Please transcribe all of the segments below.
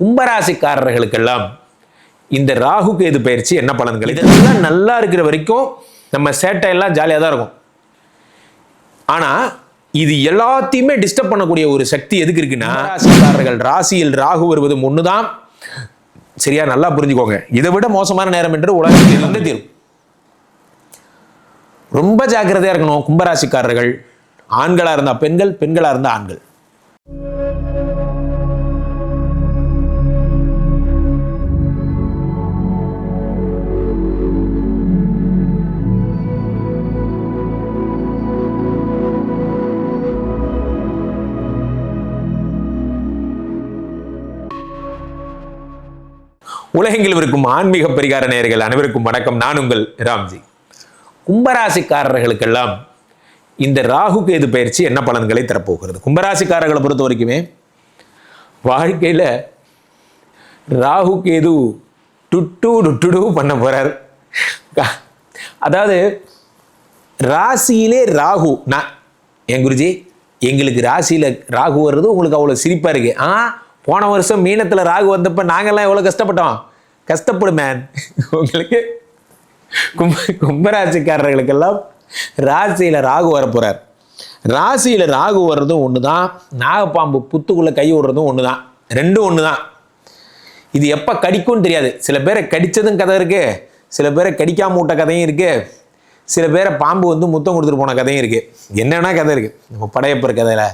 கும்பராசிக்காரர்களுக்கெல்லாம் இந்த ராகு கேது பயிற்சி என்ன பலன்கள்? இதெல்லாம் நல்லா இருக்கிற வரைக்கும் நம்ம சேட்டை எல்லாம் ஜாலியாக தான் இருக்கும். ஆனால் இது எல்லாத்தையுமே டிஸ்டர்ப் பண்ணக்கூடிய ஒரு சக்தி எதுக்கு இருக்குன்னா ராசிக்காரர்கள் ராசியில் ராகு வருவதும் ஒன்று தான் சரியா நல்லா புரிஞ்சுக்கோங்க. இதை விட மோசமான நேரம் என்று உலகத்தில் இருந்து தீரும். ரொம்ப ஜாக்கிரதையாக இருக்கணும் கும்பராசிக்காரர்கள். ஆண்களாக இருந்தால் பெண்கள் பெண்களாக இருந்தால் ஆண்கள். உலகெங்கிலும் இருக்கும் ஆன்மீக பரிகார நேயர்கள் அனைவருக்கும் வணக்கம். நான் உங்கள் ராம்ஜி. கும்பராசிக்காரர்களுக்கெல்லாம் இந்த ராகு கேது பயிற்சி என்ன பலன்களை தரப்போகிறது? கும்பராசிக்காரர்களை பொறுத்த வரைக்குமே வாழ்க்கையில் ராகு கேது டுட்டு டுட்டுடு பண்ண போகிறார் அதாவது ராசியிலே ராகு. நான் என் குருஜி? எங்களுக்கு ராசியில் ராகு வர்றது உங்களுக்கு அவ்வளோ சிரிப்பாக இருக்குது ஆ போன வருஷம் மீனத்தில் ராகு வந்தப்போ நாங்கள்லாம் எவ்வளோ கஷ்டப்பட்டோம்? கஷ்டப்படும் மேன் உங்களுக்கு கும்ப கும்பராசிக்காரர்களுக்கெல்லாம் ராசியில் ராகு வர போகிறார் ராசியில் ராகு வர்றதும் ஒன்று தான் நாகப்பாம்பு புத்துக்குள்ளே கை விடுறதும் ஒன்று தான் ரெண்டும் ஒன்று தான் இது எப்போ கடிக்கும்னு தெரியாது. சில பேரை கடித்ததும் கதை இருக்குது சில பேரை கடிக்காம விட்ட கதையும் இருக்குது சில பேரை பாம்பு வந்து முத்தம் கொடுத்துட்டு போன கதையும் இருக்குது என்னென்னா கதை இருக்குது நம்ம படையப்பர் கதையில்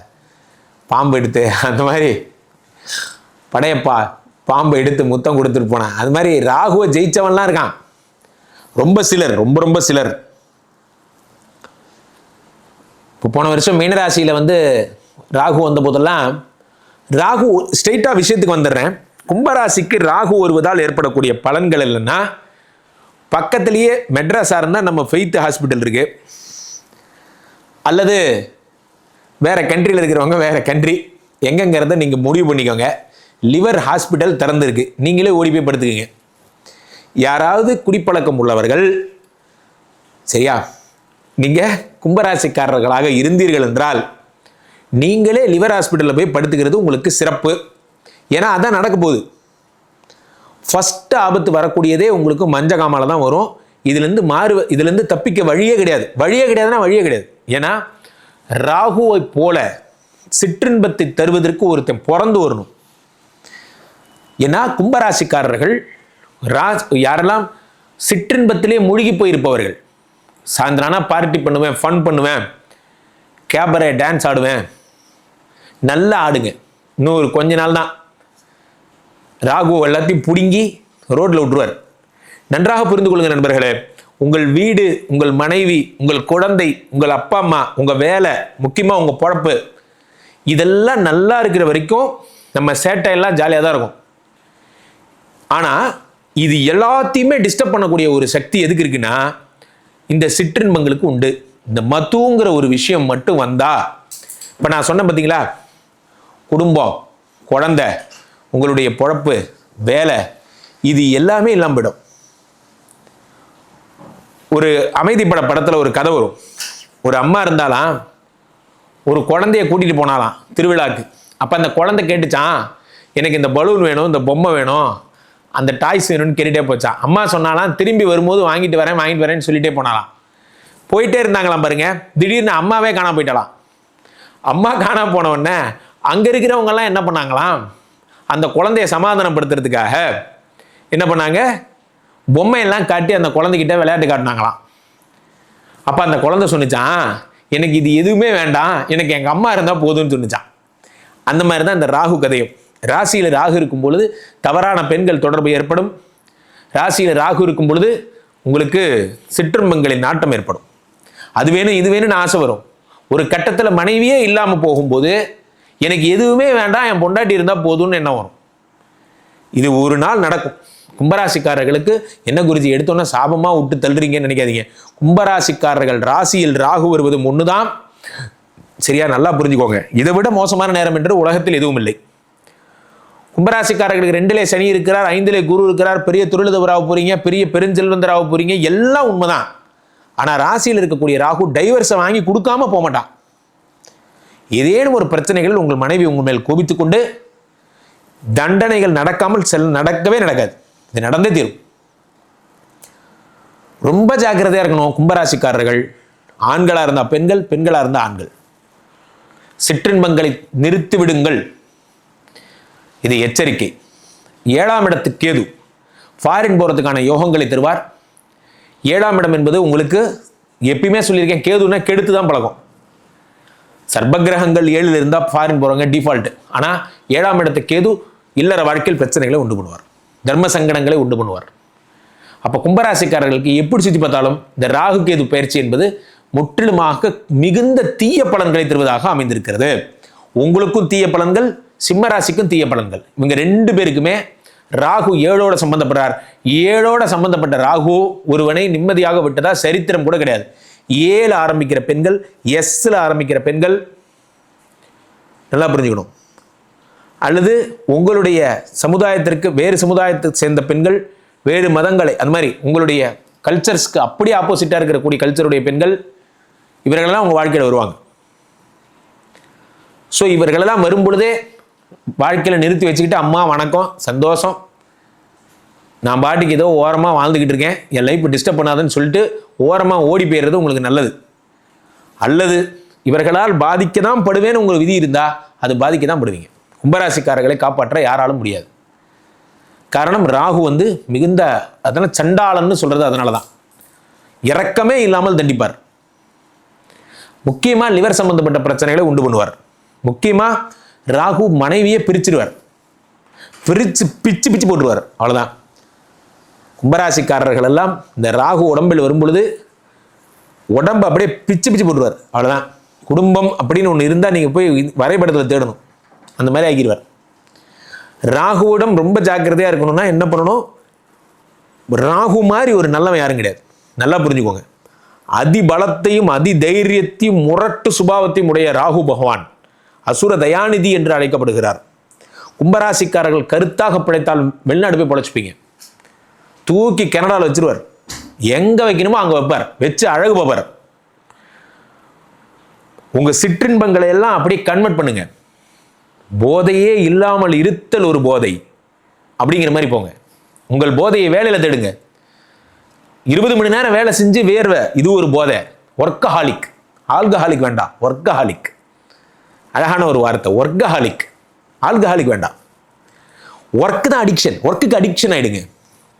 பாம்பு எடுத்து அந்த மாதிரி படையப்பா பாம்பு எடுத்து முத்தம் கொடுத்துட்டு போனான் அது மாதிரி ராகுவை ஜெயிச்சவன்லாம் இருக்கான். ரொம்ப சிலர் ரொம்ப ரொம்ப சிலர். இப்போ போன வருஷம் மீனராசியில் வந்து ராகு வந்த போதெல்லாம் ராகு ஸ்ட்ரெயிட்டாக விஷயத்துக்கு வந்துடுறேன். கும்பராசிக்கு ராகு வருவதால் ஏற்படக்கூடிய பலன்கள் இல்லைன்னா பக்கத்துலேயே மெட்ராஸாக இருந்தால் நம்ம ஃபெய்த் ஹாஸ்பிட்டல் இருக்குது அல்லது வேற கண்ட்ரியில் இருக்கிறவங்க வேறு கண்ட்ரி எங்கங்கிறத நீங்கள் முடிவு பண்ணிக்கோங்க. லிவர் ஹாஸ்பிட்டல் திறந்திருக்கு. நீங்களே ஓடி போய் படுத்துக்கங்க. யாராவது குடிப்பழக்கம் உள்ளவர்கள் சரியா? நீங்கள் கும்பராசிக்காரர்களாக இருந்தீர்கள் என்றால் நீங்களே லிவர் ஹாஸ்பிட்டலில் போய் படுத்துக்கிறது உங்களுக்கு சிறப்பு. ஏன்னா அதான் நடக்க போகுது. ஃபஸ்ட்டு ஆபத்து வரக்கூடியதே உங்களுக்கு மஞ்ச காமால தான் வரும். இதுலேருந்து மாறு இதுலேருந்து தப்பிக்க வழியே கிடையாது. வழியே கிடையாதுன்னா வழியே கிடையாது. ஏன்னா ராகுவை போல சிற்றின்பத்தை தருவதற்கு ஒருத்தன் பிறந்து வரணும். ஏன்னா கும்பராசிக்காரர்கள் ரா யாரெல்லாம் சிற்றின்பத்திலே மூழ்கி போயிருப்பவர்கள். சாயந்தரானா பார்ட்டி பண்ணுவேன் ஃபன் பண்ணுவேன் கேபரே டான்ஸ் ஆடுவேன். நல்லா ஆடுங்க. இன்னும் ஒரு கொஞ்ச நாள் தான். ராகு எல்லாத்தையும் பிடுங்கி ரோட்டில் விட்டுருவார். நன்றாக புரிந்து கொள்ளுங்க நண்பர்களே உங்கள் வீடு உங்கள் மனைவி உங்கள் குழந்தை உங்கள் அப்பா அம்மா உங்கள் வேலை முக்கியமாக உங்கள் பொழப்பு இதெல்லாம் நல்லா இருக்கிற வரைக்கும் நம்ம சேட்டை எல்லாம் ஜாலியாக தான் இருக்கும். ஆனால் இது எல்லாத்தையுமே டிஸ்டர்ப் பண்ணக்கூடிய ஒரு சக்தி எதுக்கு இருக்குன்னா இந்த சிற்றின்பங்களுக்கு உண்டு. இந்த மத்துங்கிற ஒரு விஷயம் மட்டும் வந்தா இப்போ நான் சொன்னேன் பார்த்தீங்களா குடும்பம் குழந்த உங்களுடைய பொழப்பு வேலை இது எல்லாமே இல்லாமல் போயிடும். ஒரு அமைதிப்பட படத்தில் ஒரு கதை வரும். ஒரு அம்மா இருந்தாலாம் ஒரு குழந்தைய கூட்டிகிட்டு போனாலாம் திருவிழாக்கு. அப்போ அந்த குழந்தை கேட்டுச்சான் எனக்கு இந்த பலூன் வேணும் இந்த பொம்மை வேணும் அந்த டாய்ஸ் வேணும்னு கேட்டுட்டே போச்சான் அம்மா சொன்னாலாம் திரும்பி வரும்போது வாங்கிட்டு வரேன் வாங்கிட்டு வரேன்னு சொல்லிட்டே போனாலாம். போயிட்டே இருந்தாங்களாம் பாருங்க. திடீர்னு அம்மாவே காணாம போயிட்டாலாம் அம்மா காணாம போன உடனே அங்கே இருக்கிறவங்கெல்லாம் என்ன பண்ணாங்களாம்? அந்த குழந்தைய சமாதானப்படுத்துறதுக்காக என்ன பண்ணாங்க? பொம்மையெல்லாம் காட்டி அந்த குழந்தைகிட்ட விளையாட்டு காட்டினாங்களாம். அப்போ அந்த குழந்தை சொன்னிச்சான் எனக்கு இது எதுவுமே வேண்டாம். எனக்கு எங்கள் அம்மா இருந்தால் போதும்னு சொன்னிச்சான். அந்த மாதிரி தான் இந்த ராகு கதையும். ராசியில் ராகு இருக்கும் பொழுது தவறான பெண்கள் தொடர்பு ஏற்படும். ராசியில் ராகு இருக்கும் பொழுது உங்களுக்கு சிற்றும்பங்களின் நாட்டம் ஏற்படும். அது வேணும் இது வேணும்னு ஆசை வரும். ஒரு கட்டத்தில் மனைவியே இல்லாமல் போகும்போது எனக்கு எதுவுமே வேண்டாம் என் பொண்டாட்டி இருந்தால் போதும்னு என்ன வரும். இது ஒரு நாள் நடக்கும். கும்பராசிக்காரர்களுக்கு என்ன குருஜி எடுத்தோன்னே சாபமாக விட்டு தள்ளுறீங்கன்னு நினைக்காதீங்க. கும்பராசிக்காரர்கள் ராசியில் ராகு வருவது ஒன்று தான் சரியா நல்லா புரிஞ்சுக்கோங்க. இதை விட மோசமான நேரம் என்று உலகத்தில் எதுவும் இல்லை. கும்பராசிக்காரர்களுக்கு ரெண்டிலே சனி இருக்கிறார் ஐந்திலே குரு இருக்கிறார். பெரிய துருளிதவராக போறீங்க பெரிய பெருஞ்செல்வந்தராக போறீங்க எல்லாம் உண்மைதான். ஆனால் ராசியில் இருக்கக்கூடிய ராகு டைவர்ஸை வாங்கி கொடுக்காம போக மாட்டான். ஏதேனும் ஒரு பிரச்சனைகள் உங்கள் மனைவி உங்கள் மேல் கோபித்து கொண்டு தண்டனைகள் நடக்காமல் செல் நடக்கவே நடக்காது. இது நடந்தே தீரும். ரொம்ப ஜாக்கிரதையாக இருக்கணும் கும்பராசிக்காரர்கள். ஆண்களாக இருந்தால் பெண்கள் பெண்களாக இருந்தால் ஆண்கள். சிற்றின்பங்களை நிறுத்தி விடுங்கள் இது எச்சரிக்கை. ஏழாம் இடத்து கேது. ஃபாரின் போகிறதுக்கான யோகங்களை தருவார். ஏழாம் இடம் என்பது உங்களுக்கு எப்பயுமே சொல்லியிருக்கேன் கேதுன்னா கெடுத்து தான் பழகும். சர்பகிரகங்கள் ஏழில் இருந்தால் ஃபாரின் போகிறவங்க டிஃபால்ட்டு ஆனால் ஏழாம் இடத்து கேது இல்லற வாழ்க்கையில் பிரச்சனைகளை உண்டு பண்ணுவார். தர்ம சங்கடங்களை உண்டு பண்ணுவார். அப்போ கும்பராசிக்காரர்களுக்கு எப்படி சுற்றி பார்த்தாலும் இந்த ராகு கேது பயிற்சி என்பது முற்றிலுமாக மிகுந்த தீய பலன்களை தருவதாக அமைந்திருக்கிறது. உங்களுக்கும் தீய பலன்கள் சிம்மராசிக்கும் தீய பலன்கள். இவங்க ரெண்டு பேருக்குமே ராகு ஏழோட சம்பந்தப்படுறார். ஏழோட சம்பந்தப்பட்ட ராகு ஒருவனை நிம்மதியாக விட்டதா சரித்திரம் கூட கிடையாது. ஏழு ஆரம்பிக்கிற பெண்கள் எஸ்ல ஆரம்பிக்கிற பெண்கள் நல்லா புரிஞ்சுக்கணும். அல்லது உங்களுடைய சமுதாயத்திற்கு வேறு சமுதாயத்தை சேர்ந்த பெண்கள் வேறு மதங்களை அந்த மாதிரி உங்களுடைய கல்ச்சர்ஸ்க்கு அப்படியே ஆப்போசிட்டாக இருக்கக்கூடிய கல்ச்சருடைய பெண்கள் இவர்களெல்லாம் உங்கள் வாழ்க்கையில் வருவாங்க. ஸோ இவர்களெல்லாம் வரும்பொழுதே வாழ்க்கையில் நிறுத்தி வச்சுக்கிட்டு அம்மா வணக்கம் சந்தோஷம். நான் பாட்டுக்கு ஏதோ ஓரமாக வாழ்ந்துக்கிட்டு இருக்கேன். என் லைஃப் டிஸ்டர்ப் பண்ணாதுன்னு சொல்லிட்டு ஓரமாக ஓடி போயிடுறது உங்களுக்கு நல்லது. அல்லது இவர்களால் பாதிக்க தான் படுவேன்னு உங்களுக்கு விதி இருந்தால் அது பாதிக்க தான் படுவீங்க. கும்பராசிக்காரர்களை காப்பாற்ற யாராலும் முடியாது. காரணம் ராகு வந்து மிகுந்த அதனால் சண்டாளன்னு சொல்கிறது அதனால தான் இறக்கமே இல்லாமல் தண்டிப்பார். முக்கியமாக லிவர் சம்பந்தப்பட்ட பிரச்சனைகளை உண்டு பண்ணுவார். முக்கியமாக ராகு மனைவியை பிரிச்சிடுவார் பிரித்து பிச்சு பிச்சு போட்டுருவார். அவ்வளோதான் கும்பராசிக்காரர்கள் எல்லாம் இந்த ராகு உடம்பில் வரும்பொழுது உடம்பு அப்படியே பிச்சு பிச்சு போட்டுருவார். அவ்வளோதான் குடும்பம் அப்படின்னு ஒன்று இருந்தால் நீங்கள் போய் வரைபடத்தில் தேடணும். அந்த மாதிரி ஆக்கிடுவார். ராகுவிடம் ரொம்ப ஜாக்கிரதையாக இருக்கணும்னா என்ன பண்ணணும்? ராகு மாதிரி ஒரு நல்லவன் யாரும் கிடையாது. நல்லா புரிஞ்சுக்கோங்க. அதிபலத்தையும் அதி தைரியத்தையும் முரட்டு சுபாவத்தையும் உடைய ராகு பகவான். அசுர தயாநிதி என்று அழைக்கப்படுகிறார். கும்பராசிக்காரர்கள் கருத்தாக பிழைத்தால் வெளிநாடு போய் பிழைச்சிப்பீங்க. தூக்கி கனடாவில் வச்சிருவார். எங்கே வைக்கணுமோ அங்கே வைப்பார். வச்சு அழகு பார்ப்பார். உங்கள் சிற்றின்பங்களை எல்லாம் அப்படியே கன்வெர்ட் பண்ணுங்க. போதையே இல்லாமல் இருத்தல் ஒரு போதை. அப்படிங்கிற மாதிரி போங்க. உங்கள் போதையை வேலையில் தேடுங்க. இருபது மணி நேரம் வேலை செஞ்சு வேர்வை இது ஒரு போதை. ஒர்க்கஹாலிக் ஆல்கஹாலிக் வேண்டாம். ஒர்க்கஹாலிக் அழகான ஒரு வார்த்தை ஒர்க்கஹாலிக் ஆல்கஹாலிக் வேண்டாம். ஒர்க் தான் அடிக்ஷன் ஒர்க்குக்கு அடிக்ஷன் ஆகிடுங்க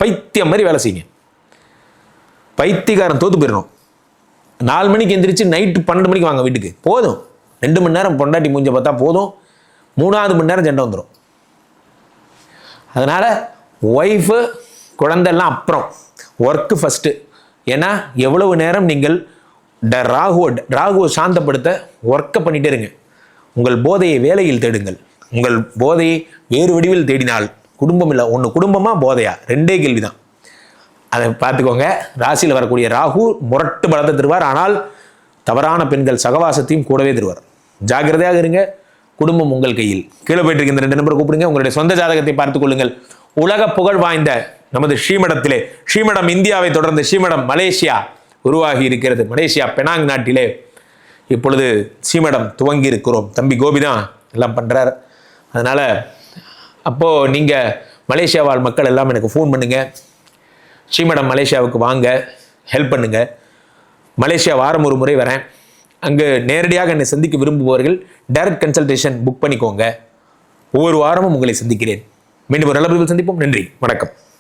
பைத்தியம் மாதிரி வேலை செய்யுங்க. பைத்தியக்காரன் தோத்து போயிடணும். நாலு மணிக்கு எந்திரிச்சு நைட்டு பன்னெண்டு மணிக்கு வாங்க வீட்டுக்கு. போதும். ரெண்டு மணி நேரம் பொண்டாட்டி மூஞ்ச பார்த்தா போதும். மூணாவது மணி நேரம் சண்டை வந்துடும் அதனால் ஒய்ஃபு குழந்தைலாம் அப்புறம். ஒர்க்கு ஃபஸ்ட்டு ஏன்னா எவ்வளவு நேரம் நீங்கள் ட ராகுவை ராகுவை சாந்தப்படுத்த ஒர்க்கை பண்ணிட்டே இருங்க. உங்கள் போதையை வேலையில் தேடுங்கள். உங்கள் போதையை வேறு வடிவில் தேடினால் குடும்பம் இல்லை ஒன்று குடும்பமா போதையா? ரெண்டே கேள்வி தான் அதை பார்த்துக்கோங்க. ராசியில் வரக்கூடிய ராகு முரட்டு பலத்தை தருவார். ஆனால் தவறான பெண்கள் சகவாசத்தையும் கூடவே தருவார். ஜாக்கிரதையாக இருங்க. குடும்பம் உங்கள் கையில். கீழே போயிட்டு இருக்க இந்த ரெண்டு நம்பர் கூப்பிடுங்க. உங்களுடைய சொந்த ஜாதகத்தை பார்த்துக் கொள்ளுங்கள். உலக புகழ் வாய்ந்த நமது ஸ்ரீமடத்திலே ஸ்ரீமடம் இந்தியாவை தொடர்ந்து ஸ்ரீமடம் மலேசியா உருவாகி இருக்கிறது. மலேசியா பெனாங் நாட்டிலே இப்பொழுது சீமடம் துவங்கி இருக்கிறோம் தம்பி கோபி தான் எல்லாம் பண்ணுறார் அதனால் அப்போது நீங்கள் மலேசியா வாழ் மக்கள் எல்லாம் எனக்கு ஃபோன் பண்ணுங்கள் சீமடம் மலேசியாவுக்கு வாங்க ஹெல்ப் பண்ணுங்கள் மலேசியா வாரம் ஒரு முறை வரேன். அங்கு நேரடியாக என்னை சந்திக்க விரும்புபவர்கள் டைரக்ட் கன்சல்டேஷன் புக் பண்ணிக்கோங்க. ஒவ்வொரு வாரமும் உங்களை சந்திக்கிறேன். மீண்டும் ஒரு நல்ல சந்திப்போம். நன்றி. வணக்கம்.